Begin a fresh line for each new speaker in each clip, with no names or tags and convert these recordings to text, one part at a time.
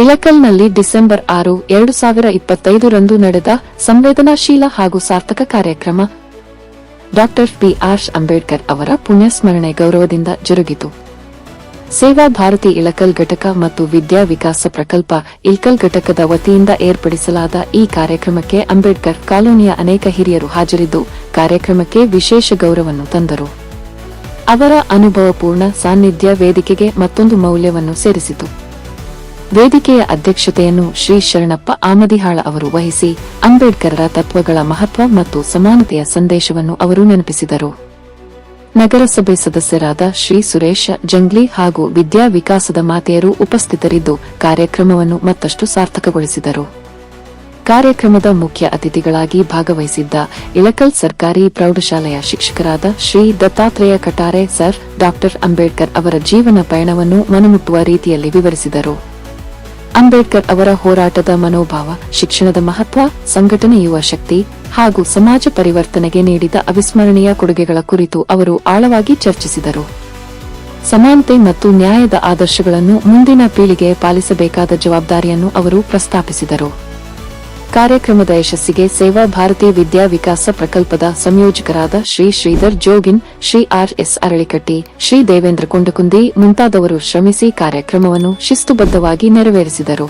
ಇಳಕಲ್ನಲ್ಲಿ December ಆರು, ಎರಡು ಸಾವಿರ ಇಪ್ಪತ್ತೈದರಂದು ನಡೆದ ಸಂವೇದನಾಶೀಲ ಹಾಗೂ ಸಾರ್ಥಕ ಕಾರ್ಯಕ್ರಮ. ಡಾಕ್ಟರ್ ಬಿ ಆರ್ ಅಂಬೇಡ್ಕರ್ ಅವರ ಪುಣ್ಯಸ್ಮರಣೆ ಗೌರವದಿಂದ ಜರುಗಿತು. ಸೇವಾ ಭಾರತಿ ಇಳಕಲ್ ಘಟಕ ಮತ್ತು ವಿದ್ಯಾ ವಿಕಾಸ ಪ್ರಕಲ್ಪ ಇಳಕಲ್ ಘಟಕದ ವತಿಯಿಂದ ಏರ್ಪಡಿಸಲಾದ ಈ ಕಾರ್ಯಕ್ರಮಕ್ಕೆ ಅಂಬೇಡ್ಕರ್ ಕಾಲೋನಿಯ ಅನೇಕ ಹಿರಿಯರು ಹಾಜರಿದ್ದು, ಕಾರ್ಯಕ್ರಮಕ್ಕೆ ವಿಶೇಷ ಗೌರವವನ್ನು ತಂದರು. ಅವರ ಅನುಭವಪೂರ್ಣ ಸಾನ್ನಿಧ್ಯ ವೇದಿಕೆಗೆ ಮತ್ತೊಂದು ಮೌಲ್ಯವನ್ನು ಸೇರಿಸಿತು. ವೇದಿಕೆಯ ಅಧ್ಯಕ್ಷತೆಯನ್ನು ಶ್ರೀ ಶರಣಪ್ಪ ಆಮದಿಹಾಳ ಅವರು ವಹಿಸಿ ಅಂಬೇಡ್ಕರರ ತತ್ವಗಳ ಮಹತ್ವ ಮತ್ತು ಸಮಾನತೆಯ ಸಂದೇಶವನ್ನು ಅವರು ನೆನಪಿಸಿದರು. ನಗರಸಭೆ ಸದಸ್ಯರಾದ ಶ್ರೀ ಸುರೇಶ ಜಂಗ್ಲಿ ಹಾಗೂ ವಿದ್ಯಾ ವಿಕಾಸದ ಮಾತೆಯರು ಉಪಸ್ಥಿತರಿದ್ದು ಕಾರ್ಯಕ್ರಮವನ್ನು ಮತ್ತಷ್ಟು ಸಾರ್ಥಕಗೊಳಿಸಿದರು. ಕಾರ್ಯಕ್ರಮದ ಮುಖ್ಯ ಅತಿಥಿಗಳಾಗಿ ಭಾಗವಹಿಸಿದ್ದ ಇಳಕಲ್ ಸರ್ಕಾರಿ ಪ್ರೌಢಶಾಲೆಯ ಶಿಕ್ಷಕರಾದ ಶ್ರೀ ದತ್ತಾತ್ರೇಯ ಕಟಾರೆ ಸರ್ ಡಾಕ್ಟರ್ ಅಂಬೇಡ್ಕರ್ ಅವರ ಜೀವನ ಪಯಣವನ್ನು ಮನಮುಟ್ಟುವ ರೀತಿಯಲ್ಲಿ ವಿವರಿಸಿದರು. ಅಂಬೇಡ್ಕರ್ ಅವರ ಹೋರಾಟದ ಮನೋಭಾವ, ಶಿಕ್ಷಣದ ಮಹತ್ವ, ಸಂಘಟನೆ ಯುವ ಶಕ್ತಿ ಹಾಗೂ ಸಮಾಜ ಪರಿವರ್ತನೆಗೆ ನೀಡಿದ ಅವಿಸ್ಮರಣೀಯ ಕೊಡುಗೆಗಳ ಕುರಿತು ಅವರು ಆಳವಾಗಿ ಚರ್ಚಿಸಿದರು. ಸಮಾನತೆ ಮತ್ತು ನ್ಯಾಯದ ಆದರ್ಶಗಳನ್ನು ಮುಂದಿನ ಪೀಳಿಗೆ ಪಾಲಿಸಬೇಕಾದ ಜವಾಬ್ದಾರಿಯನ್ನು ಅವರು ಪ್ರಸ್ತಾಪಿಸಿದರು. ಕಾರ್ಯಕ್ರಮದ ಯಶಸ್ಸಿಗೆ ಸೇವಾ ಭಾರತಿ ವಿದ್ಯಾ ವಿಕಾಸ ಪ್ರಕಲ್ಪದ ಸಂಯೋಜಕರಾದ ಶ್ರೀ ಶ್ರೀಧರ್ ಜೋಗಿನ್, ಶ್ರೀ ಆರ್ ಎಸ್ ಅರಳಿಕಟ್ಟಿ, ಶ್ರೀ ದೇವೇಂದ್ರ ಕೊಂಡಕುಂದಿ ಮುಂತಾದವರು ಶ್ರಮಿಸಿ ಕಾರ್ಯಕ್ರಮವನ್ನು ಶಿಸ್ತುಬದ್ಧವಾಗಿ ನೆರವೇರಿಸಿದರು.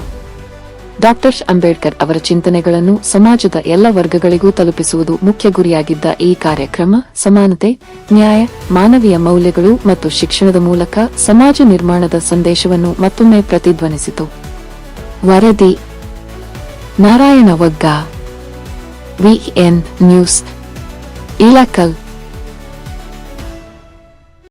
ಡಾಕ್ಟರ್ ಅಂಬೇಡ್ಕರ್ ಅವರ ಚಿಂತನೆಗಳನ್ನು ಸಮಾಜದ ಎಲ್ಲ ವರ್ಗಗಳಿಗೂ ತಲುಪಿಸುವುದು ಮುಖ್ಯ ಗುರಿಯಾಗಿದ್ದ ಈ ಕಾರ್ಯಕ್ರಮ ಸಮಾನತೆ, ನ್ಯಾಯ, ಮಾನವೀಯ ಮೌಲ್ಯಗಳು ಮತ್ತು ಶಿಕ್ಷಣದ ಮೂಲಕ ಸಮಾಜ ನಿರ್ಮಾಣದ ಸಂದೇಶವನ್ನು ಮತ್ತೊಮ್ಮೆ ಪ್ರತಿಧ್ವನಿಸಿತು. ವರದಿ Narayan Vagga VN news Ilkal